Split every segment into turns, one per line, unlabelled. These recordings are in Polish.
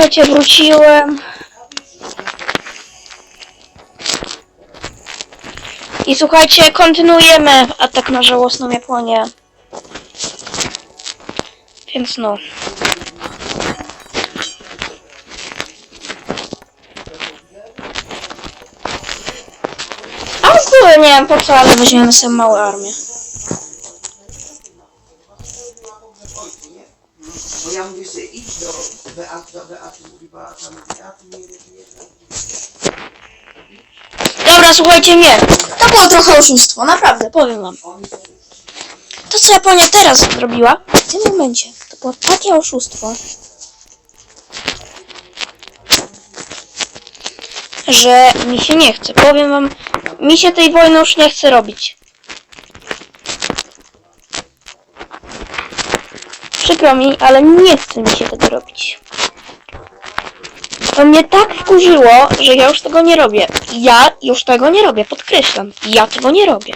Słuchajcie, wróciłem. I słuchajcie, kontynuujemy atak na żałosną Japonię. Więc no. A w ogóle nie wiem po co, ale weźmiemy sobie małą armię.
Bo ja mówię sobie idź do Beaty, do Beaty, mówi Beata, mówi Beaty, nie wiem, nie wiem.
Dobra, słuchajcie, nie. To było trochę oszustwo, naprawdę, powiem wam. To, co Japonia teraz zrobiła, w tym momencie, to było takie oszustwo, że mi się nie chce. Powiem wam, mi się tej wojny już nie chce robić. Przykro mi, ale nie chce mi się tego robić. To mnie tak wkurzyło, że ja już tego nie robię. Ja już tego nie robię, podkreślam. Ja tego nie robię.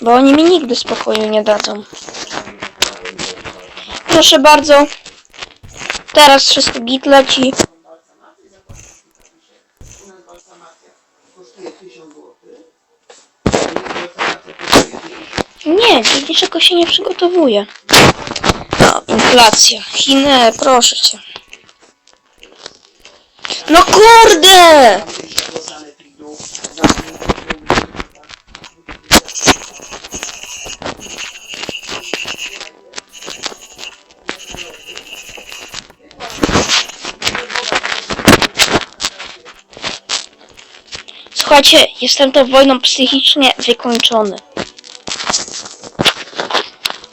Bo oni mi nigdy spokoju nie dadzą. Proszę bardzo. Teraz wszystko git leci.
kosztuje 1000 zł.
Nie, niczego się nie przygotowuje. Inflacja. Chiny, proszę cię. No kurde! Słuchajcie, jestem tą wojną psychicznie wykończony.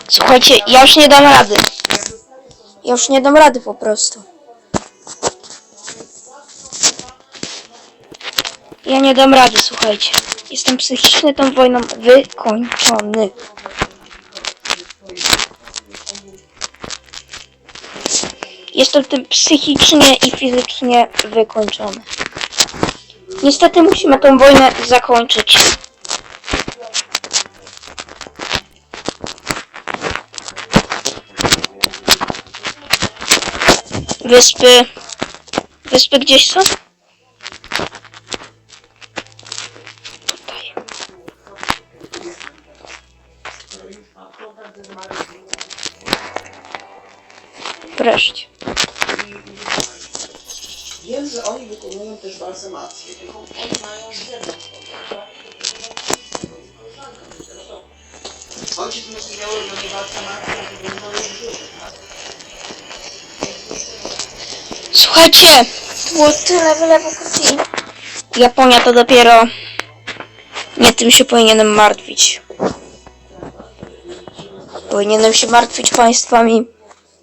Słuchajcie, ja już nie dam rady. Ja już nie dam rady po prostu. Ja nie dam rady, słuchajcie. Jestem psychicznie tą wojną wykończony. Jestem tym psychicznie i fizycznie wykończony. Niestety musimy tą wojnę zakończyć. Wyspy. Wyspy gdzieś są? Tutaj. Wreszcie.
Wiem, że oni wykonują też balsamację, tylko oni mają ziemię. Ojciec myślał, że balsamacja, to nie
Słuchajcie, to było tyle wylewu krwi. Japonia to dopiero... Nie tym się powinienem martwić. Powinienem się martwić państwami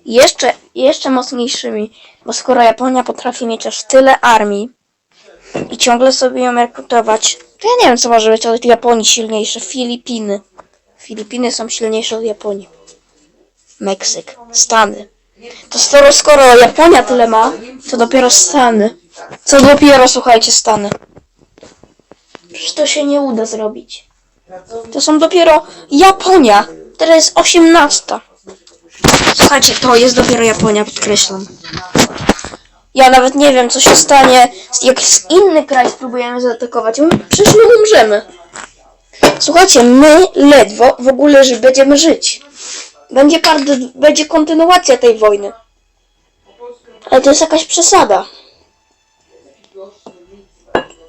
jeszcze, jeszcze mocniejszymi. Bo skoro Japonia potrafi mieć aż tyle armii i ciągle sobie ją rekrutować, to ja nie wiem co może być od Japonii silniejsze. Filipiny. Filipiny są silniejsze od Japonii. Meksyk. Stany. To skoro, skoro Japonia tyle ma, to dopiero Stany. Co dopiero, słuchajcie, Stany. Przecież to się nie uda zrobić. To są dopiero Japonia. Teraz jest 18. Słuchajcie, to jest dopiero Japonia, podkreślam. Ja nawet nie wiem, co się stanie, jak z inny kraj spróbujemy zaatakować. My- Przecież my umrzemy. Słuchajcie, my ledwo w ogóle będziemy żyć. Będzie, part, będzie kontynuacja tej wojny. Ale to jest jakaś przesada.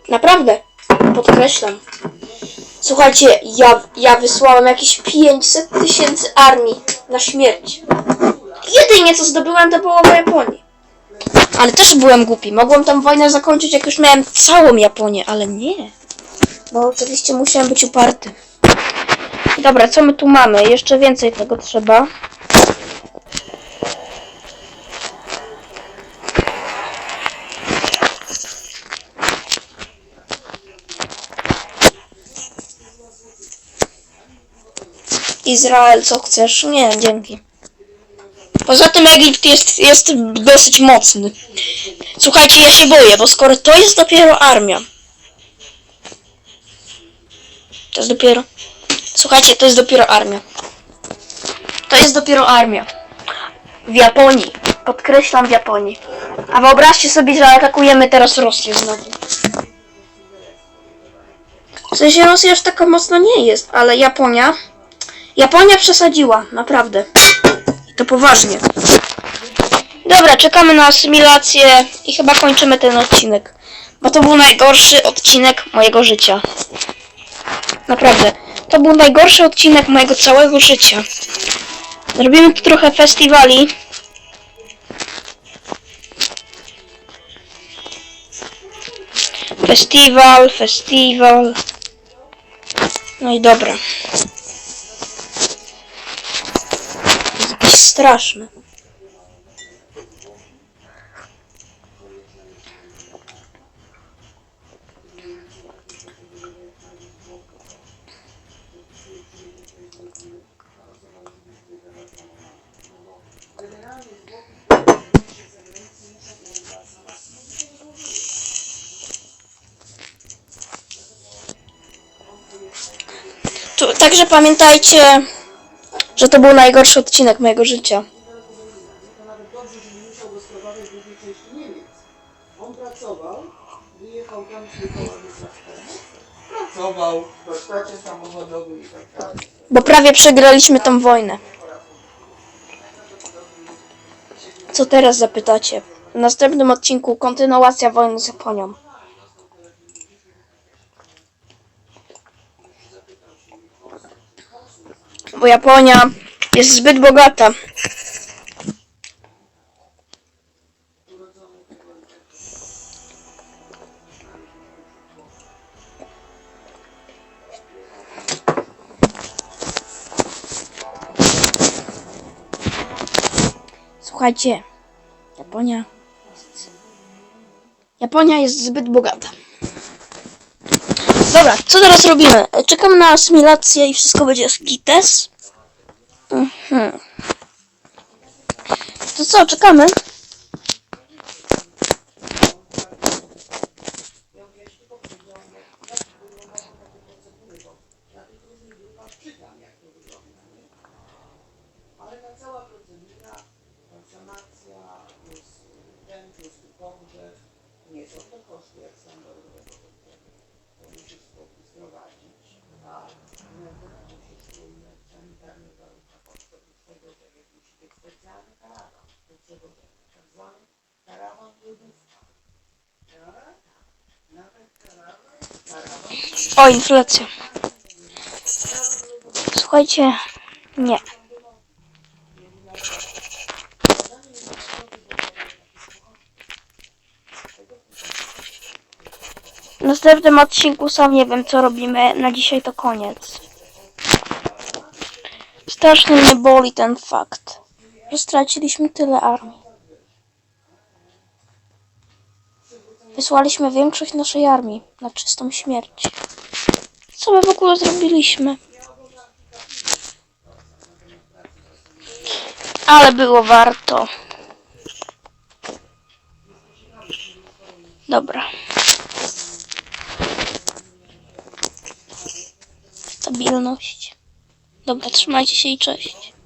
Naprawdę. Podkreślam. Słuchajcie, ja, ja wysłałem jakieś 500 tysięcy armii na śmierć. Jedynie co zdobyłem to połowa Japonii. Ale też byłem głupi. Mogłem tą wojnę zakończyć jak już miałem całą Japonię, ale nie. Bo oczywiście musiałem być uparty. Dobra, co my tu mamy? Jeszcze więcej tego trzeba. Izrael, co chcesz? Nie, dzięki. Poza tym Egipt jest, jest dosyć mocny. Słuchajcie, ja się boję, bo skoro to jest dopiero armia. To jest dopiero. Słuchajcie, to jest dopiero armia. To jest dopiero armia. W Japonii Podkreślam w Japonii. A wyobraźcie sobie, że atakujemy teraz Rosję znowu. W sensie Rosja już taka mocno nie jest, ale Japonia... Japonia przesadziła, naprawdę. I to poważnie. Dobra, czekamy na asymilację i chyba kończymy ten odcinek. Bo to był najgorszy odcinek mojego życia. Naprawdę. To był najgorszy odcinek mojego całego życia. Zrobimy tu trochę festiwali. Festiwal, festiwal. No i dobra. Jest jakiś Tu, także pamiętajcie, że to był najgorszy odcinek mojego życia.
Pracował, wyjechał tam z Pracował w warsztacie samochodowym i tak dalej.
Bo prawie przegraliśmy tą wojnę. Co teraz zapytacie? W następnym odcinku kontynuacja wojny z Japonią. Bo Japonia jest zbyt bogata. Słuchajcie, Japonia. jest- Japonia jest zbyt bogata. Dobra, co teraz robimy? Czekamy na asymilację i wszystko będzie skites. Mhm. To co, czekamy? O, inflacja. Słuchajcie, nie. Następnym odcinku sam nie wiem co robimy. Na dzisiaj to koniec. Strasznie mnie boli ten fakt, że straciliśmy tyle armii. Wysłaliśmy większość naszej armii na czystą śmierć. Co my w ogóle zrobiliśmy? Ale było warto. Dobra. Stabilność. Dobra, trzymajcie się i cześć.